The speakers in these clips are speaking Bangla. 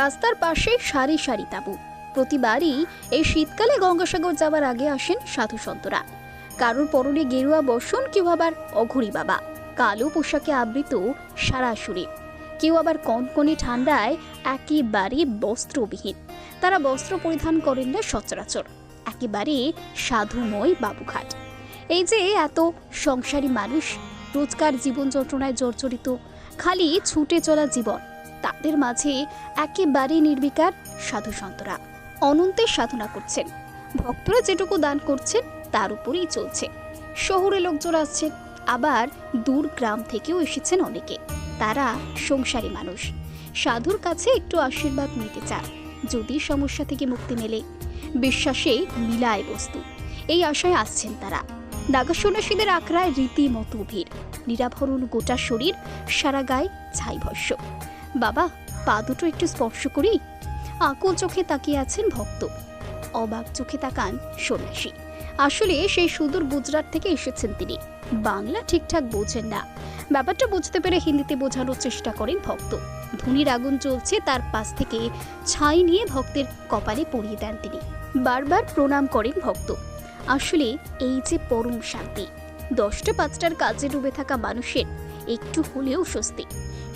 রাস্তার পাশে সারি সারি তাঁবু। প্রতিবারই এই শীতকালে গঙ্গাসাগর যাওয়ার আগে আসেন সাধু সন্তরা। কারোর পরনে গেরুয়া বসন, কেউ আবার অঘুরি বাবা। কালো পোশাকে আবৃত সারা শরীর কেউ আবার কনকনে ঠান্ডায় একেবারে বস্ত্রবিহীন। তারা বস্ত্র পরিধান করেন না সচরাচর। একেবারে সাধুময় বাবুঘাট। এই যে এত সংসারী মানুষ, রোজকার জীবন যন্ত্রণায় জর্জরিত, খালি ছুটে চলা জীবন। তাদের মাঝে একেবারে নির্বিকার সাধু সন্তরা অনন্তের সাধনা করছেন। ভক্তরা যেটুকু দান করছেন, তার উপরেই চলছে। শহরে লোকজন আসছেন, আবার দূর গ্রাম থেকেও এসেছেন অনেকে। তারা সংসারী মানুষ। সাধুর কাছে একটু আশীর্বাদ নিতে চান, যদি সমস্যা থেকে মুক্তি মেলে। বিশ্বাসে মিলায় বস্তু। এই আশায় আসছেন তারা। নাগা সন্ন্যাসীদের আখড়ায় রীতিমতো ভিড়। নিরাভরণ গোটা শরীর, সারা গায়ে ছাই ভস্য। বাবা, পা দুটো একটু স্পর্শ করি। আকুল চোখে তাকিয়ে আছেন ভক্ত। অবাক চোখে তাকান সন্ন্যাসী। আসলে সেই সুদূর গুজরাট থেকে এসেছেন তিনি। বাংলা ঠিকঠাক বোঝেন না। ব্যাপারটা বুঝতে পেরে হিন্দিতে বোঝানোর চেষ্টা করেন ভক্ত। ধুনির আগুন চলছে তার পাশ থেকে। ছাই নিয়ে ভক্তের কপালে পরিয়ে দেন তিনি। বারবার প্রণাম করেন ভক্ত। আসলে এই যে পরম শান্তি। দশটা পাঁচটার কাজে ডুবে থাকা মানুষের একটু হলেও স্বস্তি।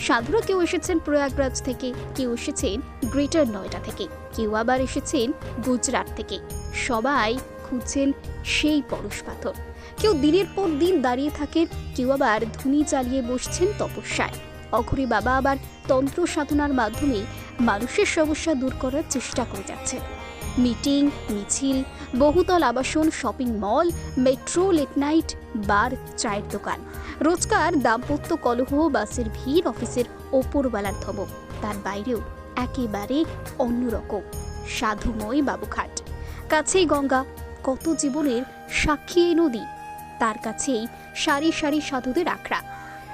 সাধুরা কেউ এসেছেন প্রয়াগরাজ থেকে, কেউ এসেছেন গ্রেটার নয়ডা থেকে, কেউ আবার এসেছেন গুজরাট থেকে। সবাই খুঁজছেন সেই পরশ পাথর। কেউ দিনের পর দিন দাঁড়িয়ে থাকেন, কেউ আবার ধুনি চালিয়ে বসছেন তপস্যায়। অঘরী বাবা আবার তন্ত্র সাধনার মাধ্যমে মানুষের সমস্যা দূর করার চেষ্টা করে যাচ্ছেন। মিটিং, মিছিল, বহুতল আবাসন, shopping mall, metro late night bar, চায়ের দোকান। রোজকার দাম্পত্য কলহ বাসের ভিড় অফিসের ওপরবেলার ধমক তার বাইরেও একেবারে অন্যরকম। সাধুময় বাবুঘাট। কাছেই গঙ্গা, কত জীবনের সাক্ষী এই নদী? তার কাছেই সারি সারি সাধুদের আখড়া।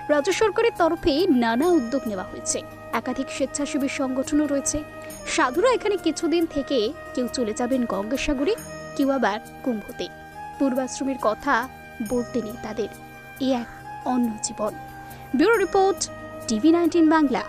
রাজ্য সরকারের তরফে নানা উদ্যোগ নেওয়া হয়েছে। একাধিক স্বেচ্ছাসেবী সংগঠনও রয়েছে। সাধুরা এখানে কিছুদিন থেকে কেউ চলে যাবেন গঙ্গাসাগরে, কেউ আবার কুম্ভতে। পূর্বাশ্রমের কথা বলতে নেই তাদের। এ এক অন্য জীবন। Bureau report TV nineteen Bangla.